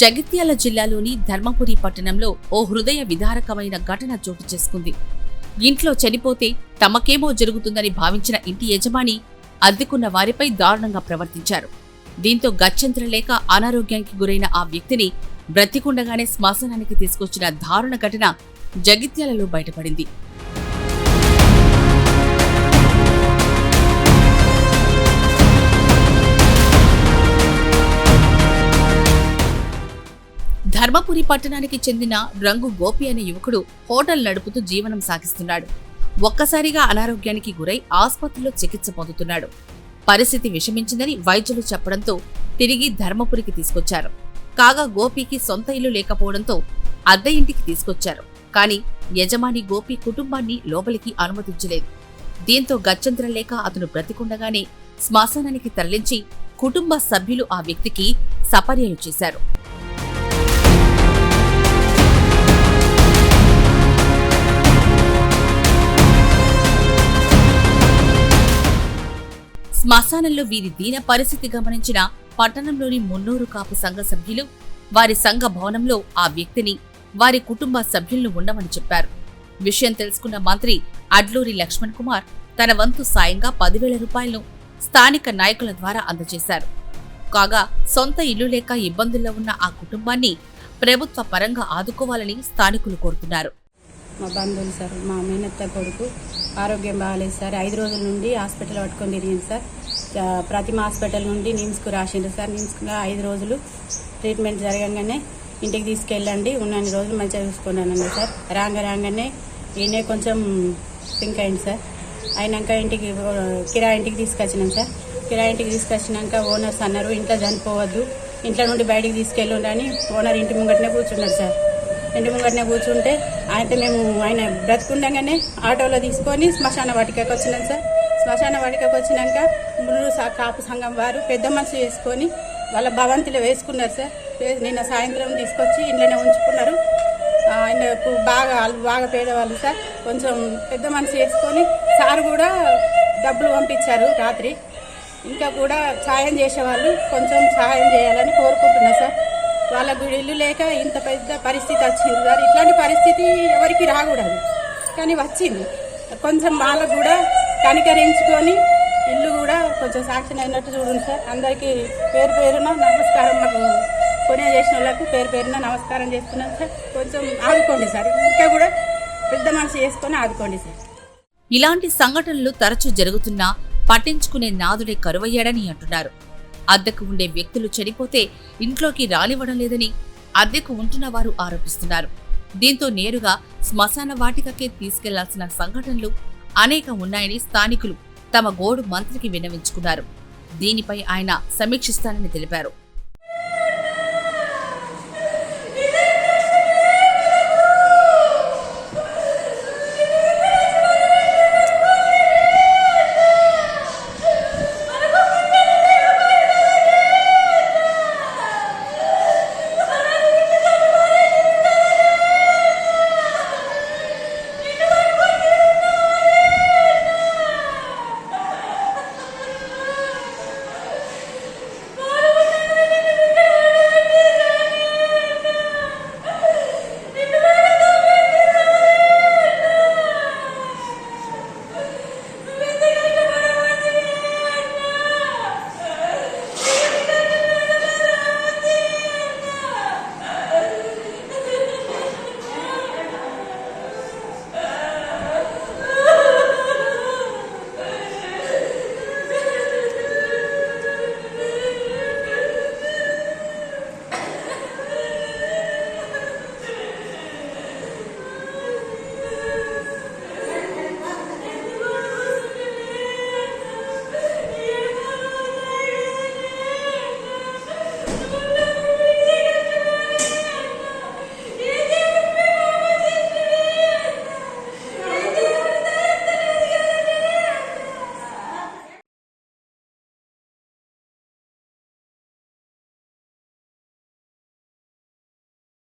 జగిత్యాల జిల్లాలోని ధర్మపురి పట్టణంలో ఓ హృదయ విదారకమైన ఘటన చోటు చేసుకుంది. ఇంట్లో చనిపోతే తమకేమో జరుగుతుందని భావించిన ఇంటి యజమాని అద్దెకున్న వారిపై దారుణంగా ప్రవర్తించారు. దీంతో గత్యంతరం లేక అనారోగ్యానికి గురైన ఆ వ్యక్తిని బ్రతికుండగానే శ్మశానానికి తీసుకొచ్చిన దారుణ ఘటన జగిత్యాలలో బయటపడింది. ధర్మపురి పట్టణానికి చెందిన రంగు గోపి అనే యువకుడు హోటల్ నడుపుతూ జీవనం సాగిస్తున్నాడు. ఒక్కసారిగా అనారోగ్యానికి గురై ఆసుపత్రిలో చికిత్స పొందుతున్నాడు. పరిస్థితి విషమించిందని వైద్యులు చెప్పడంతో తిరిగి ధర్మపురికి తీసుకొచ్చారు. కాగా గోపికి సొంత ఇల్లు లేకపోవడంతో అద్దె ఇంటికి తీసుకొచ్చారు. కానీ యజమాని గోపి కుటుంబాన్ని లోపలికి అనుమతించలేదు. దీంతో గచ్చంతరం లేక అతను బ్రతికుండగానే శ్మశానానికి తరలించి కుటుంబ సభ్యులు ఆ వ్యక్తికి సపర్యలు చేశారు. శ్మశానంలో వీరి దీన పరిస్థితి గమనించిన పట్టణంలోని మున్నూరు కాపు సంఘ సభ్యులు వారి సంఘ భవనంలో ఆ వ్యక్తిని వారి కుటుంబ సభ్యులను ఉండమని చెప్పారు. విషయం తెలుసుకున్న మంత్రి అడ్లూరి లక్ష్మణ్ కుమార్ తన వంతు సాయంగా పదివేల రూపాయలను స్థానిక నాయకుల ద్వారా అందజేశారు. కాగా సొంత ఇల్లు లేక ఇబ్బందుల్లో ఉన్న ఆ కుటుంబాన్ని ప్రభుత్వ పరంగా ఆదుకోవాలని స్థానికులు కోరుతున్నారు. మా బంధువులు సార్ మా మేనత్త కొడుకు ఆరోగ్యం బాగాలేదు సార్. ఐదు రోజుల నుండి హాస్పిటల్ పట్టుకొని తిరిగింది సార్. ప్రతిమ హాస్పిటల్ నుండి నిమ్స్కు రాసిండ్రు సార్. నిమ్స్లో ఐదు రోజులు ట్రీట్మెంట్ జరగగానే ఇంటికి తీసుకెళ్ళండి. ఉన్నన్ని రోజులు మంచిగా చూసుకున్నానండి సార్. రాంగ రాగానే ఈయనే కొంచెం సింక్ అయింది సార్. అయినాక ఇంటికి కిరా కిరాయి ఇంటికి తీసుకొచ్చినాం సార్. కిరాయి ఇంటికి తీసుకొచ్చినాక ఓనర్స్ అన్నారు ఇంట్లో చనిపోవద్దు. ఇంట్లో నుండి బయటికి తీసుకెళ్ళండి ఓనర్ ఇంటి ముంగటనే కూర్చున్నారు సార్. ఇంటి ముంగటనే కూర్చుంటే అయితే మేము ఆయన బ్రతుకుండగానే ఆటోలో తీసుకొని శ్మశాన వాటికకి వచ్చినాం సార్. శ్మశాన వాడికకు వచ్చినాక మున్నూరు కాపు సంఘం వారు పెద్ద మనసు వేసుకొని వాళ్ళ భవంతిలో వేసుకున్నారు సార్. నిన్న సాయంత్రం తీసుకొచ్చి ఇంట్లోనే ఉంచుకున్నారు. ఆయనకు బాగా వాళ్ళు బాగా పేదవాళ్ళు సార్. కొంచెం పెద్ద మనసు చేసుకొని సార్ కూడా డబ్బులు పంపించారు రాత్రి. ఇంకా కూడా సాయం చేసేవాళ్ళు కొంచెం సహాయం చేయాలని కోరుకుంటున్నా సార్. వాళ్ళకు ఇల్లు లేక ఇంత పెద్ద పరిస్థితి వచ్చింది సార్. ఇట్లాంటి పరిస్థితి ఎవరికి రాకూడదు. కానీ వచ్చింది. కొంచెం వాళ్ళకు కూడా కనికరించుకొని ఇల్లు కూడా కొంచెం సాక్ష్యం అయినట్టు చూడండి సార్. అందరికీ పేరు పేరున నమస్కారం మాకు కొనే చేసిన వాళ్ళకు పేరు పేరున నమస్కారం చేస్తున్నాను సార్. కొంచెం ఆదుకోండి సార్. ఇంకా కూడా పెద్ద మనిషి చేసుకొని ఆదుకోండి సార్. ఇలాంటి సంఘటనలు తరచూ జరుగుతున్నా పట్టించుకునే నాదుడే కరువయ్యాడని అంటున్నారు. అద్దెకు ఉండే వ్యక్తులు చనిపోతే ఇంట్లోకి రాలివ్వడం లేదని అద్దెకు ఉంటున్న వారు ఆరోపిస్తున్నారు. దీంతో నేరుగా శ్మశాన వాటికకే తీసుకెళ్ళాల్సిన సంఘటనలు అనేక ఉన్నాయని స్థానికులు తమ గోడు మంత్రికి విన్నవించుకున్నారు. దీనిపై ఆయన సమీక్షిస్తానని తెలిపారు.